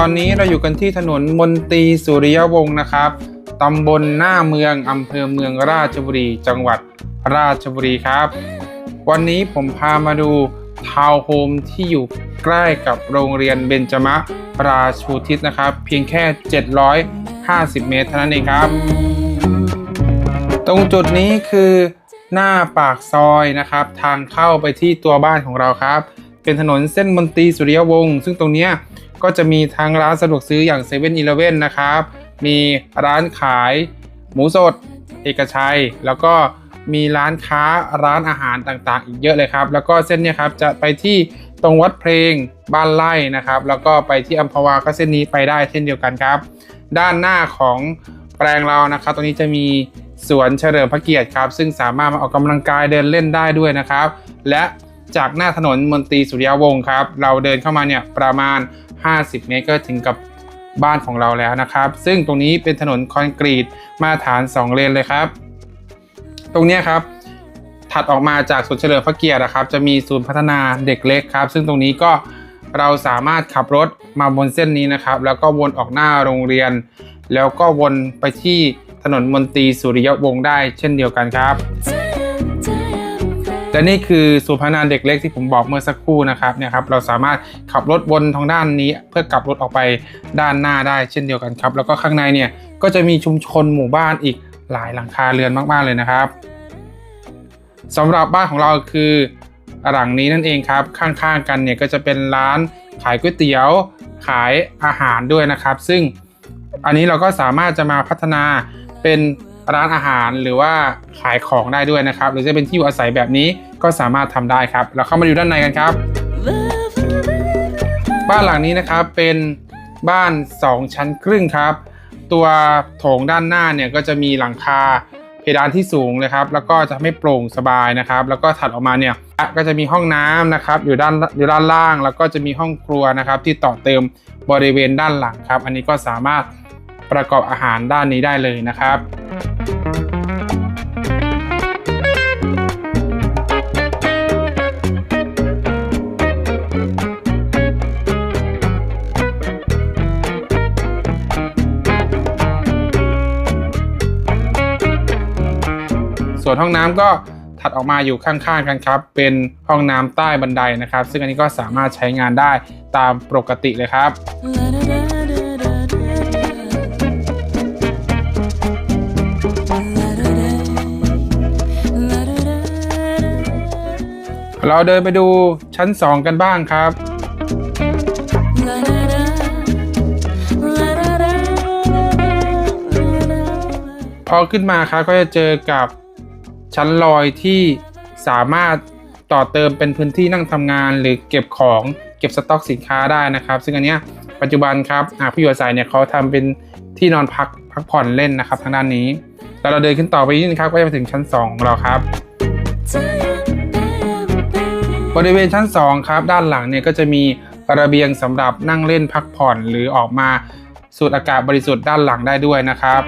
อนนี้เราอยู่กันที่ถนนมนตรีสุริยวงศ์นะครับตำบลหน้าเมืองอำเภอเมืองราชบุรี จังหวัดราชบุรีครับ วันนี้ผมพามาดูทาวน์โฮมที่อยู่ใกล้กับโรงเรียนเบญจมะราชูทิศนะครับ เพียงแค่ 750 เมตรเท่านั้นเองครับ ตรงจุดนี้คือหน้าปากซอยนะครับ ทางเข้าไปที่ตัวบ้านของเราครับ เป็นถนนเส้นมนตรีสุริยวงศ์ซึ่งตรงเนี้ย ก็จะมีทั้งร้านสะดวกซื้ออย่าง7 e เ e ่ e อนะครับ มีร้านขายหมูสดเอกชัย แล้วก็มีร้านค้าร้านอาหารต่างๆ อีกเยอะเลยครับ แล้วก็เส้นเนี้ยครับจะไปที่ตรงวัดเพลงบ้านไร่นะครับ แล้วก็ไปที่อัมพวาก็เส้นนี้ไปได้เช่นเดียวกันครับ ด้านหน้าของแปลงเรานะครับ ตรงนี้จะมีสวนเฉลิมพระเกียรติครับ ซึ่งสามารถมาออกกำลังกายเดินเล่นได้ด้วยนะครับ และจากหน้าถนนมนตรีสุริยวงศ์ครับ เราเดินเข้ามาเนี่ยประมาณ 50 เมตรก็ถึงกับบ้านของเราแล้วนะครับ ซึ่งตรงนี้เป็นถนนคอนกรีตมาตรฐาน 2 เลนเลยครับ ตรงนี้ครับ ถัดออกมาจากศูนย์เฉลิมพระเกียรตินะครับ จะมีศูนย์พัฒนาเด็กเล็กครับ ซึ่งตรงนี้ก็เราสามารถขับรถมาบนเส้นนี้นะครับ แล้วก็วนออกหน้าโรงเรียน แล้วก็วนไปที่ถนนมนตรีสุริยวงศ์ได้เช่นเดียวกันครับ และนี่คือศูนย์พัฒนเด็กเล็กที่ผมบอกเมื่อสักครู่นะครับเนี่ยครับเราสามารถขับรถวนทางด้านนี้ เพื่อกลับรถออกไปด้านหน้าได้เช่นเดียวกันครับ แล้วก็ข้างในเนี่ยก็จะมีชุมชนหมู่บ้านอีกหลายหลังคาเรือนมาก ๆ เลยนะครับสำหรับบ้านของเราคือหลังนี้นั่นเองครับ ข้างๆกันเนี่ยก็จะเป็นร้านขายก๋วยเตี๋ยว ขายอาหารด้วยนะครับ ซึ่งอันนี้เราก็สามารถจะมาพัฒนาเป็น ร้านอาหารหรือว่าขายของได้ด้วยนะครับ หรือจะเป็นที่อยู่อาศัยแบบนี้ก็สามารถทำได้ครับ เราเข้ามาดูด้านในกันครับ บ้านหลังนี้นะครับเป็นบ้าน 2 ชั้นครึ่งครับ ตัวโถงด้านหน้าเนี่ยก็จะมีหลังคาเพดานที่สูงเลยครับแล้วก็จะไม่โปร่งสบายนะครับ แล้วก็ถัดออกมาเนี่ยก็จะมีห้องน้ำนะครับอยู่ด้านอยู่ด้านล่าง แล้วก็จะมีห้องครัวนะครับที่ต่อเติมบริเวณด้านหลังครับ อันนี้ก็สามารถประกอบอาหารด้านนี้ได้เลยนะครับ วนห้องน้ำก็ถัดออกมาอยู่ข้างๆกันครับ เป็นห้องน้ำใต้บันไดนะครับ ซึ่งอันนี้ก็สามารถใช้งานได้ตามปกติเลยครับเราเดินไปดูชั้น 2 กันบ้างครับ พอขึ้นมาครับก็จะเจอกับ ชั้นลอยที่สามารถต่อเติมเป็นพื้นที่นั่งทำงาน หรือเก็บของเก็บสต็อกสินค้าได้นะครับ ซึ่งอันเนี้ยปัจจุบันครับอ่าผู้อยู่อาศัยเนี่ยเขาทำเป็นที่นอนพักพักผ่อนเล่นนะครับ ทางด้านนี้แล้วเราเดินขึ้นต่อไปนิดนึงครับก็จะไปถึงชั้น 2 ของเราครับ บริเวณชั้น 2 ครับ ด้านหลังเนี่ยก็จะมีระเบียงสำหรับนั่งเล่นพักผ่อนหรือออกมาสูดอากาศบริสุทธิ์ด้านหลังได้ด้วยนะครับ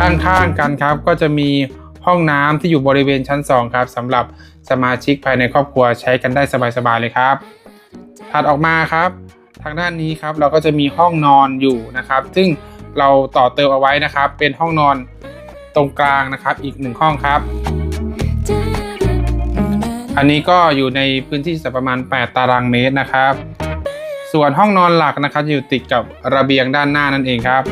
ข้างๆกันครับ ก็จะมีห้องน้ำที่อยู่บริเวณชั้น 2 ครับสำหรับสมาชิกภายในครอบครัวใช้กันได้สบายๆเลยครับ ถัดออกมาครับ ทางด้านนี้ครับเราก็จะมีห้องนอนอยู่นะครับ ซึ่งเราต่อเติมเอาไว้นะครับ เป็นห้องนอนตรงกลางนะครับ อีกหนึ่งห้องครับ อันนี้ก็อยู่ในพื้นที่สักประมาณ 8 ตารางเมตรนะครับ ส่วนห้องนอนหลักนะครับ อยู่ติดกับระเบียงด้านหน้านั่นเองครับ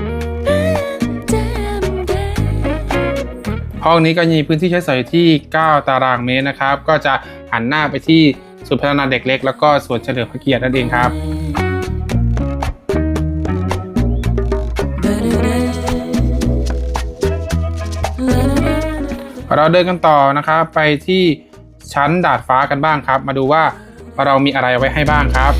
ห้องนี้ก็มีพื้นที่ใช้สอยที่ 9 ตารางเมตรนะครับ ก็จะหันหน้าไปที่ศูนย์พัฒนาเด็กเล็ก แล้วก็สวนเฉลิมพระเกียรตินั่นเองครับเราเดินกันต่อนะครับไปที่ชั้นดาดฟ้ากันบ้างครับ มาดูว่าเรามีอะไรไว้ให้บ้างครับ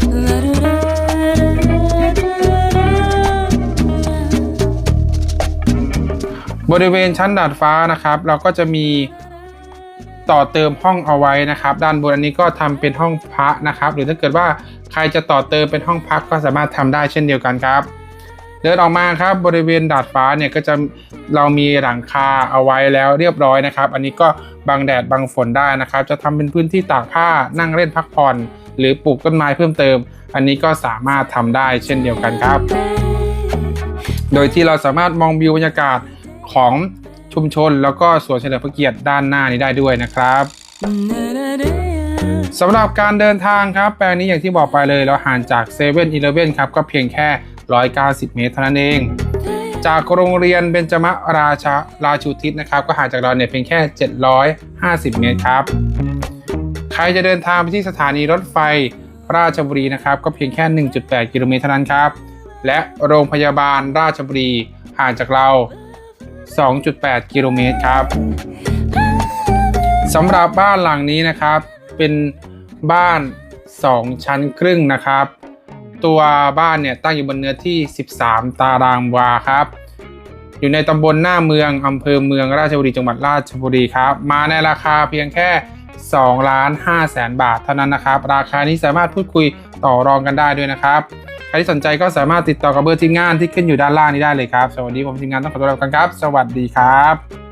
บริเวณชั้นดาดฟ้านะครับ เราก็จะมีต่อเติมห้องเอาไว้นะครับ ด้านบนอันนี้ก็ทำเป็นห้องพระนะครับ หรือถ้าเกิดว่าใครจะต่อเติมเป็นห้องพักก็สามารถทำได้เช่นเดียวกันครับ เดินออกมาครับบริเวณดาดฟ้าเนี่ยก็จะเรามีหลังคาเอาไว้แล้วเรียบร้อยนะครับ อันนี้ก็บังแดดบังฝนได้นะครับ จะทำเป็นพื้นที่ตากผ้านั่งเล่นพักผ่อน หรือปลูกต้นไม้เพิ่มเติม อันนี้ก็สามารถทำได้เช่นเดียวกันครับ โดยที่เราสามารถมองวิวบรรยากาศ ของชุมชน แล้วก็สวนเฉลิมพระเกียรติด้านหน้านี้ได้ด้วยนะครับสำหรับการเดินทางครับ แปลงนี้อย่างที่บอกไปเลยเราห่างจาก7 e เ e ่ e อครับ ก็เพียงแค่ 190 เมตรเท่านั้นเอง จากโรงเรียนเบญจมราชาราชูทิศนะครับ ก็ห่างจากเราเนี่ยเพียงแค่ 750 เมตรครับ ใครจะเดินทางไปที่สถานีรถไฟราชบุรีนะครับ ก็เพียงแค่ 1.8 กิโลเมตรเท่านั้นครับ และโรงพยาบาลราชบุรีห่างจากเรา 2.8 กิโลเมตรครับสำหรับบ้านหลังนี้นะครับ เป็นบ้าน 2 ชั้นครึ่งนะครับ ตัวบ้านเนี่ยตั้งอยู่บนเนื้อที่ 13 ตารางวาครับ อยู่ในตำบลหน้าเมืองอำเภอเมืองราชบุรีจังหวัดราชบุรีครับ มาในราคาเพียงแค่2ล้าน5แสนบาทเท่านั้นนะครับ ราคานี้สามารถพูดคุยต่อรองกันได้ด้วยนะครับ รที่สนใจก็สามารถติดต่อกับเบอร์ทีมงานที่ขึ้นอยู่ด้านล่างนี้ได้เลยครับสวัสดีผมทีมงานต้องขอตัวลาไปก่อนครับ สวัสดีครับ